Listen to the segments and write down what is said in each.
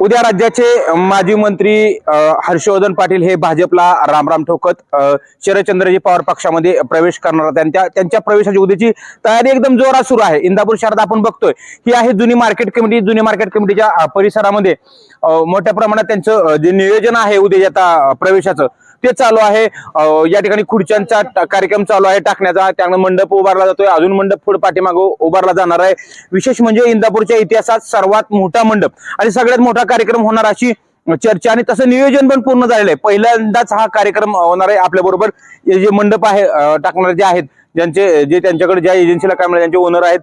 उद्या राज्याचे माजी मंत्री हर्षवर्धन पाटील हे भाजपला रामराम ठोकत शरदचंद्रजी पवार पक्षामध्ये प्रवेश करणार. त्यांच्या त्यांच्या प्रवेशाची उद्याची तयारी एकदम जोरात सुरू आहे. इंदापूर शहरात आपण बघतोय ही आहे जुनी मार्केट कमिटी जुनी मार्केट कमिटीच्या परिसरामध्ये. मोठ्या प्रमाणात त्यांचं जे नियोजन आहे उद्याच्या आता प्रवेशाचं ते चालू आहे. या ठिकाणी खुर्च्यांचा कार्यक्रम चालू आहे. टाकण्याचा त्यानं मंडप उभारला जातोय. अजून मंडप पुढे पाठीमागं उभारला जाणार आहे. विशेष म्हणजे इंदापूरच्या इतिहासात सर्वात मोठा मंडप आणि सगळ्यात मोठा कार्यक्रम होणार अशी चर्चा आणि तसं नियोजन पण पूर्ण झालेलं आहे. पहिल्यांदाच हा कार्यक्रम होणार आहे आपल्या बरोबर. जे मंडप आहे टाकणारे जे आहेत ज्यांचे जे त्यांच्याकडे ज्या एजन्सीला काय आहे ज्यांचे ओनर आहेत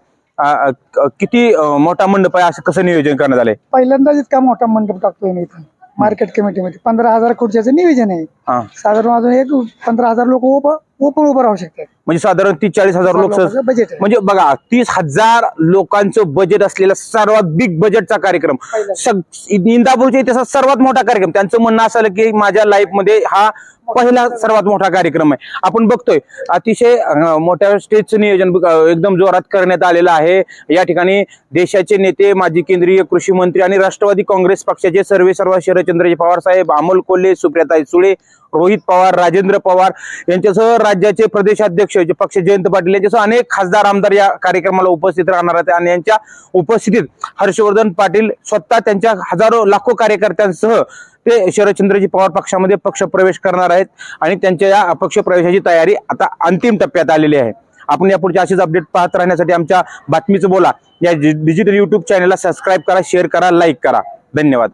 किती मोठा मंडप आहे असं कसं नियोजन करण्यात आलंय? पहिल्यांदाच इतका मोठा मंडप टाकतोय मी इथं. मार्केट कमिटीमध्ये. पंधरा हजार खुर्च्याचं नियोजन आहे. हा. साधारण अजून एक पंधरा हजार लोक उभं ओपन उभं राहू शकतात म्हणजे साधारण तीस चाळीस हजार लोक लोकांचं बजेट आहे. म्हणजे बघा तीस हजार लोकांचं बजेट असलेला सर्वात बिग बजेटचा कार्यक्रम. पहिला. सग- इंदापूरच्या इतिहासात सर्वात मोठा कार्यक्रम. त्यांचं म्हणणं असं आलं की माझ्या लाईफमध्ये हा पहिला सर्वात मोठा कार्यक्रम आहे. आपण बघतोय अतिशय अं, मोठ्या स्टेजचं नियोजन अं, एकदम जोरात करण्यात आलेलं आहे. या ठिकाणी देशाचे नेते माजी केंद्रीय कृषी मंत्री आणि राष्ट्रवादी काँग्रेस पक्षाचे सर्वे सर्व शरदचंद्रजी पवार साहेब अमोल कोल्हे सुप्रियाताई सुळे रोहित पवार राजेंद्र पवार यांच्यासह राज्याचे प्रदेशाध्यक्ष पक्ष जयंत पाटील यांच्यासह अनेक खासदार आमदार या कार्यक्रमाला उपस्थित राहणार आहेत. आणि यांच्या उपस्थितीत हर्षवर्धन पाटील स्वतः त्यांच्या हजारो लाखो कार्यकर्त्यांसह ते शरदचंद्रजी पवार पक्षामध्ये पक्ष प्रवेश करणार आहेत. आणि त्यांच्या या पक्ष प्रवेशाची तयारी आता अंतिम टप्प्यात आलेली आहे. आपण यापुढच्या असेच अपडेट पाहत राहण्यासाठी आमच्या बातमीचं बोला. या डिजिटल युट्यूब चॅनलला सबस्क्राईब करा शेअर करा लाईक करा. धन्यवाद.